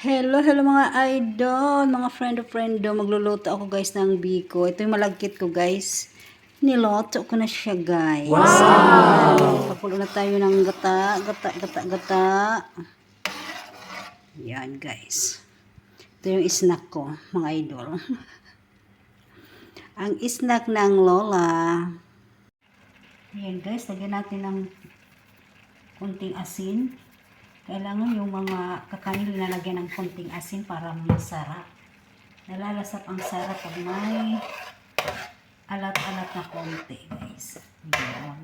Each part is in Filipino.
hello mga idol, mga friend of friend do. Magluluto ako guys ng biko. Ito yung malagkit ko guys. Niloto ko na siya guys. Wow! Pakulo na tayo ng gata, gata, gata, gata. Yan guys. Ito yung snack ko, mga idol. Ang snack ng lola. Ayan guys, lagyan natin ng kunting asin. Kailangan yung mga kakanin lalagyan ng konting asin para masarap. Nalalasap ang sarap pag may alat-alat na konti, guys. Yun.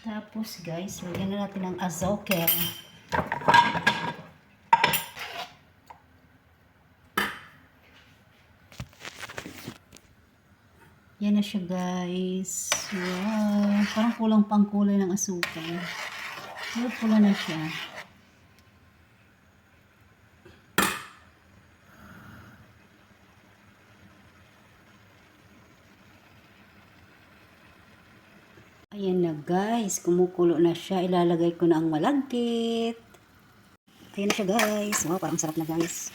Tapos, guys, lagyan na natin ng azoke. Yan na siya guys. Wow. Parang kulang pang kulay ng asukal. Pero pula na siya. Ayan na guys. Kumukulo na siya. Ilalagay ko na ang malagkit. Ayan na siya guys. Wow, parang sarap na guys.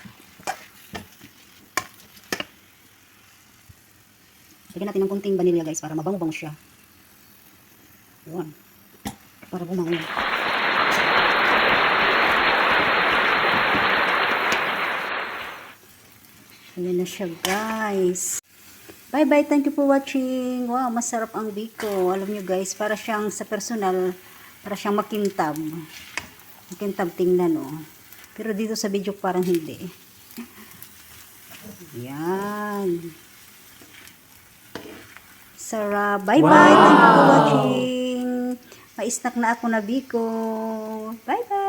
Lagyan natin ng kunting vanilla guys para mabango-bango siya. Yun. Para bumango. Ayan na siya guys. Bye bye. Thank you for watching. Wow, masarap ang biko. Alam nyo guys, para siyang sa personal, para siyang makintab. Makintab tingnan oh. Pero dito sa video parang hindi. Yan. Sarap. Bye-bye. Thank you for watching. May snack na ako na biko. Bye-bye.